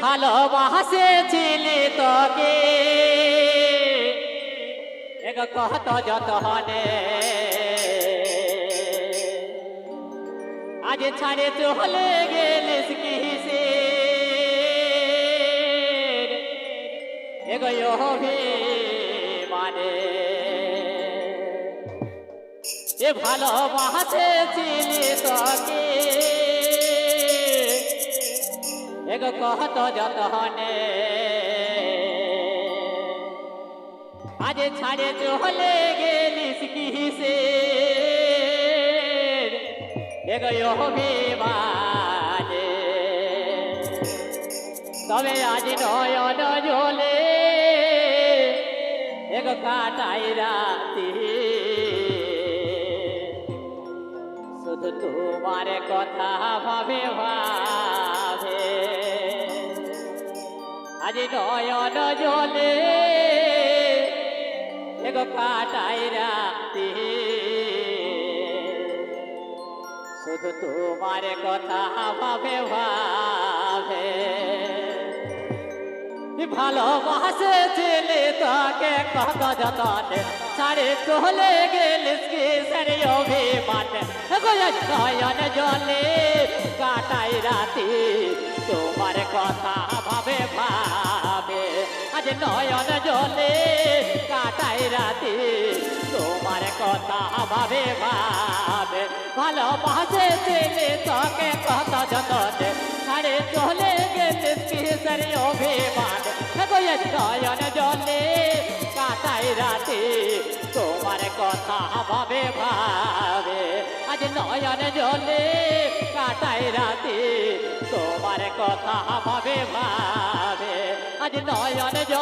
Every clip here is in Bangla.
ভালোবাসেছিলি তোকে। কত যতনে। আজ ছাড়ে চলে গেলিস কিসে। এগো মানে এ ভালোবাসেছিলি তোকে। এগো কত যতনে আজ ছাড়ে চলে গেলিস কিসে এগো অভিমানে তবে আজ নয়ন জলে এগো কাটাই রাতি শুধু তোমার কথা ভাবে ভাবে আজ নয়ন জলে, এগো কাটাই রাতি। শুধু তোমার কথা ভাবে ভাবে। ভালোবাসে ছেলে তাকে কত যতনে, সারে চলে গেলিস কি সারে অভিমান। নয়ন জলে, কাটাই রাতি। তোমার কথা ভাবে নয়ন জলে কাটাই রাতি। তোমার কথা ভাবে ভাবে ভালোবাসে ছেলে তাকে কত যতনে। সারে চলে গেলিস কি সারে অভিমান নয়ন জলে কাটাই রাতে। তোমার কথা ভাবে ভাবে আজ নয়ন জলে কাটাই রাতে। তোমার কথা ভাবে ভাবে আজ নয়ন জলে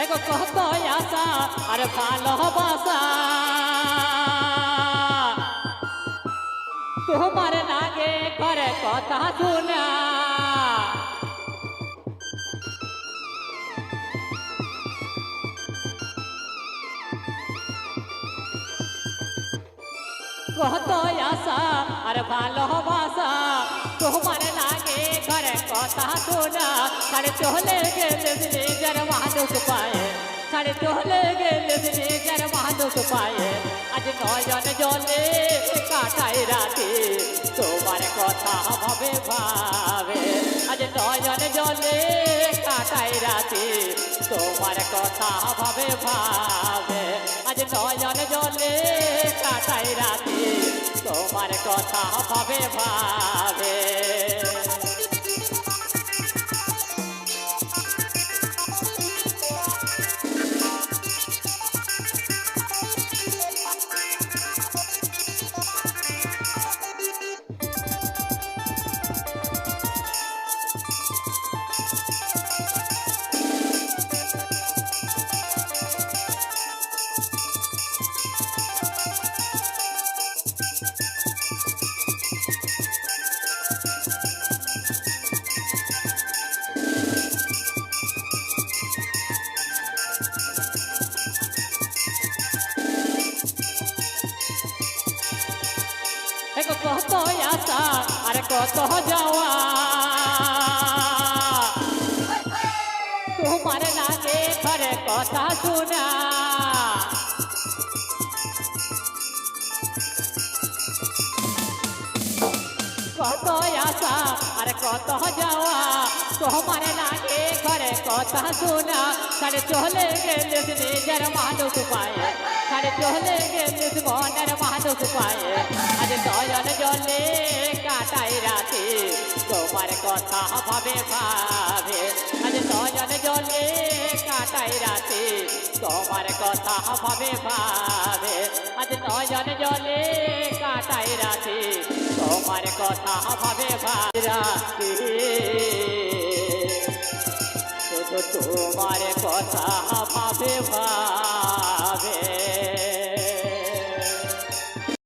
এগো কত আশা, আর ভালোবাসা। তোমার লাগে করে কথা শোনা। কত আশা, আর ভালোবাসা। তোমার কথা শোনা। সাড়ে চলে গেলে নিজের মানুষ পায়ে। সাড়ে চলে গেলে নিজের মানুষ পায়ে। আজ নয়ন জলে কাটাই রাতে। তোমার কথা ভাবে ভাবে। আজ নয়ন জলে কাটাই রাতে। তোমার কথা ভাবে ভাবে। আজ নয়ন জলে কাটাই রাতে। তোমার কথা ভাবে ভাবে। কত আশা আর কত যাওয়া। তোমার লাগে ঘরে কথা শোনা। কত আশা আর কথা শোনা। সাড়ে চলে গেলে নিজের মানুষ পায়ে। সাড়ে চলে গেলে মনের মানুষ পায়ে। আজ দয়াল জলে কাটাই রাতে, তোমার কথা ভাবে ভাবে। আজ দয়াল জলে তোমার কথা ভাবে ভাবে। আজ নয়ন জলে কাটাই রাতে, তোমার কথা ভাবে ভাবে। রাতে তোমার কথা ভাবে ভাবে